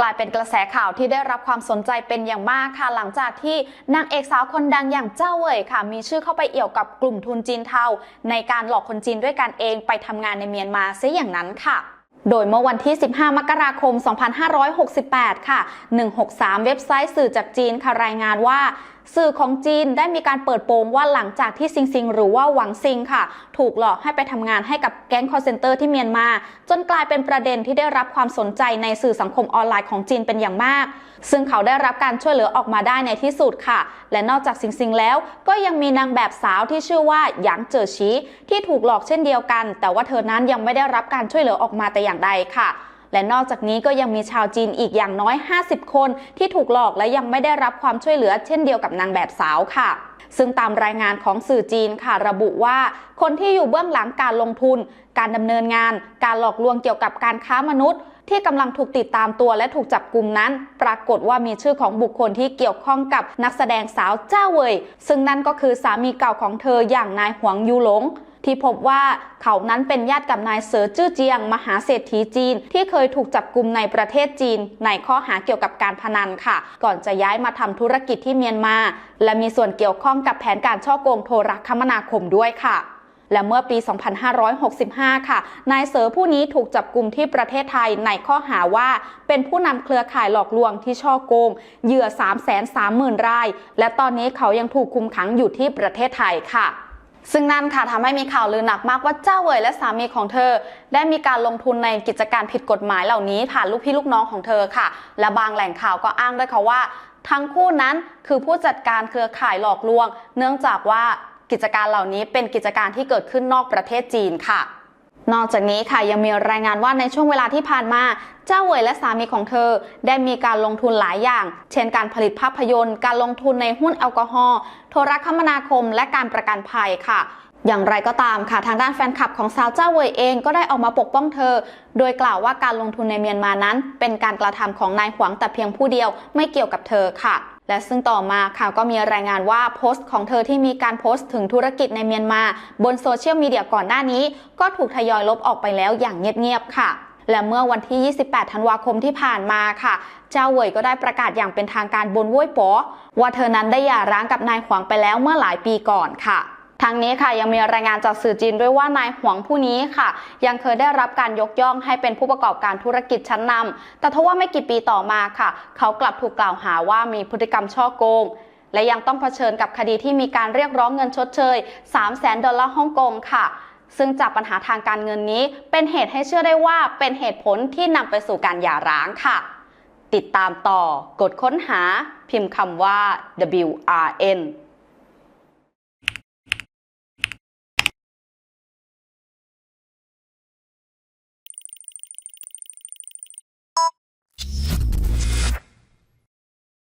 กลายเป็นกระแสข่าวที่ได้รับความสนใจเป็นอย่างมากค่ะ หลังจากที่นางเอกสาวคนดังอย่างเจ้าเว่ยค่ะ มีชื่อเข้าไปเอี่ยวกับกลุ่มทุนจีนเทาในการหลอกคนจีนด้วยกันเองไปทำงานในเมียนมาซะอย่างนั้นค่ะโดยเมื่อวันที่ 15 มกราคม 2568 ค่ะ 163 เว็บไซต์สื่อจากจีนค่ะรายงานว่า สื่อของจีนได้มีการเปิดโปงว่าหลังจากที่ซิงซิงหรือว่าหวังซิงค่ะ ถูกหลอกให้ไปทำงานให้กับแก๊งคอร์เซนเตอร์ที่เมียนมา จนกลายเป็นประเด็นที่ได้รับความสนใจในสื่อสังคมออนไลน์ของจีนเป็นอย่างมาก ซึ่งเขาได้รับการช่วยเหลือออกมาได้ในที่สุดค่ะ และนอกจากซิงซิงแล้ว ก็ยังมีนางแบบสาวที่ชื่อว่าหยางเจอชีที่ถูกหลอกเช่นเดียวกัน แต่ว่าเธอนั้นยังไม่ได้รับการช่วยเหลือออกมาแต่อย่างใดค่ะ และนอกจากนี้ก็ยังมีชาวจีนอีกอย่างน้อย 50 คนที่ถูกหลอกและยังไม่ได้รับความช่วยเหลือเช่นเดียวกับนางแบบสาวค่ะซึ่งตามรายงานของสื่อจีนค่ะระบุว่า คนที่อยู่เบื้องหลังการลงทุน การดำเนินงาน การหลอกลวงเกี่ยวกับการค้ามนุษย์ ที่กำลังถูกติดตามตัวและถูกจับกลุ่มนั้น ปรากฏว่ามีชื่อของบุคคลที่เกี่ยวข้องกับนักแสดงสาวเจ้าเว่ยซึ่งนั่นก็คือสามีเก่าของเธออย่างนายหวงยูหลง ที่พบว่าเขานั้นเป็นญาติกับนายเสือจื้อเจียง มหาเศรษฐีจีน ที่เคยถูกจับกลุ่มในประเทศจีน ในข้อหาเกี่ยวกับการพนันค่ะ ก่อนจะย้ายมาทำธุรกิจที่เมียนมา และมีส่วนเกี่ยวข้องกับแผนการช่อโกงโทรคมนาคมด้วยค่ะและเมื่อปี 2565 ค่ะ นายเสือผู้นี้ถูกจับกลุ่มที่ประเทศไทยในข้อหาว่า เป็นผู้นำเครือข่ายหลอกลวงที่ช่อโกง เหยื่อ 330,000 ราย และตอนนี้เขายังถูกคุมขังอยู่ที่ประเทศไทยค่ะ ซึ่งนั่นค่ะทำให้มีข่าวลือหนักมากว่าเจ้าเว่ยและสามีของเธอ ได้มีการลงทุนในกิจการผิดกฎหมายเหล่านี้ผ่านลูกพี่ลูกน้องของเธอค่ะ และบางแหล่งข่าวก็อ้างด้วยค่ะว่า ทั้งคู่นั้นคือผู้จัดการเครือข่ายหลอกลวง เนื่องจากว่ากิจการเหล่านี้เป็นกิจการที่เกิดขึ้นนอกประเทศจีนค่ะ นอกจากนี้ค่ะยังมีรายงานว่าในช่วงเวลาที่ผ่านมา เจ้าเว่ยและสามีของเธอ ได้มีการลงทุนหลายอย่าง เช่นการผลิตภาพยนตร์ การลงทุนในหุ้นแอลกอฮอล์โทรคมนาคม และการประกันภัยค่ะอย่างไรก็ตามค่ะ ทางด้านแฟนคลับของสาวเจ้าเว่ยเองก็ได้ออกมาปกป้องเธอ โดยกล่าวว่าการลงทุนในเมียนมานั้น เป็นการกระทำของนายหวงแต่เพียงผู้เดียวไม่เกี่ยวกับเธอค่ะ และซึ่งต่อมาค่ะก็มีรายงานว่าโพสต์ของเธอที่มีการโพสต์ถึงธุรกิจในเมียนมา บนโซเชียลมีเดียก่อนหน้านี้ ก็ถูกทยอยลบออกไปแล้วอย่างเงียบๆค่ะและเมื่อวันที่ 28 ธันวาคมที่ผ่านมาค่ะ เจ้าเวยก็ได้ประกาศอย่างเป็นทางการบนว้ยป๋อว่าเธอนั้นได้หย่าร้างกับนายขวงไปแล้วเมื่อหลายปีก่อนค่ะ ทางนี้ค่ะยังมีรายงานจากสื่อจีนด้วยว่านายหวงผู้นี้ค่ะ ยังเคยได้รับการยกย่องให้เป็นผู้ประกอบการธุรกิจชั้นนำแต่ทว่าไม่กี่ปีต่อมาค่ะ เขากลับถูกกล่าวหาว่ามีพฤติกรรมช่อโกง และยังต้องเผชิญกับคดีที่มีการเรียกร้องเงินชดเชย 3 0 0แสนดอลลาร์ฮ่องกงค่ะ ซึ่งจากปัญหาทางการเงินนี้ เป็นเหตุให้เชื่อได้ว่าเป็นเหตุผลที่นำไปสู่การหย่าร้างค่ะ ติดตามต่อกดค้นหา พิมพ์คำว่า WRN